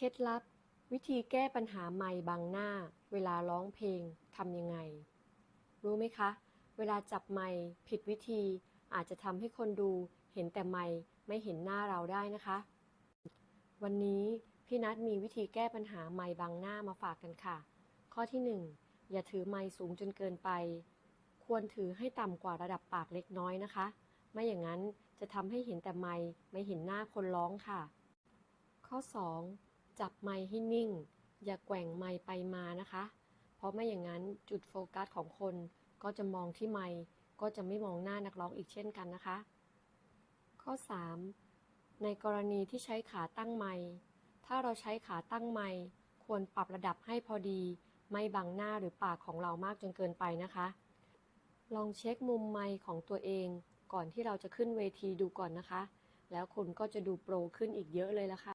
เคล็ดลับ วิธีแก้ปัญหาไมค์บังหน้า เวลาร้องเพลงทำยังไง รู้ไหมคะ เวลาจับไมค์ผิดวิธีอาจจะทำให้คนดูเห็นแต่ไมค์ไม่เห็นหน้าเราได้นะคะ วันนี้พี่นัทมีวิธีแก้ปัญหาไมค์บังหน้ามาฝากกันค่ะ ข้อที่ 1 อย่าถือไมค์สูงจนเกินไป ควรถือให้ต่ำกว่าระดับปากเล็กน้อยนะคะ ไม่อย่างนั้นจะทำให้เห็นแต่ไมค์ไม่เห็นหน้าคนร้องค่ะ ข้อ 2 จับไมค์ให้นิ่ง อย่าแกว่งไมค์ไปมานะคะ เพราะไม่อย่างนั้นจุดโฟกัสของคนก็จะมองที่ไมค์ก็จะไม่มองหน้านักร้องอีกเช่นกันนะคะ ข้อ 3 ในกรณีที่ใช้ขาตั้งไมค์ถ้าเราใช้ขาตั้งไมค์ควรปรับระดับให้พอดี ไม่บังหน้าหรือปากของเรามากจนเกินไปนะคะ ลองเช็คมุมไมค์ของตัวเองก่อนที่เราจะขึ้นเวทีดูก่อนนะคะ แล้วคุณก็จะดูโปรขึ้นอีกเยอะเลยละค่ะ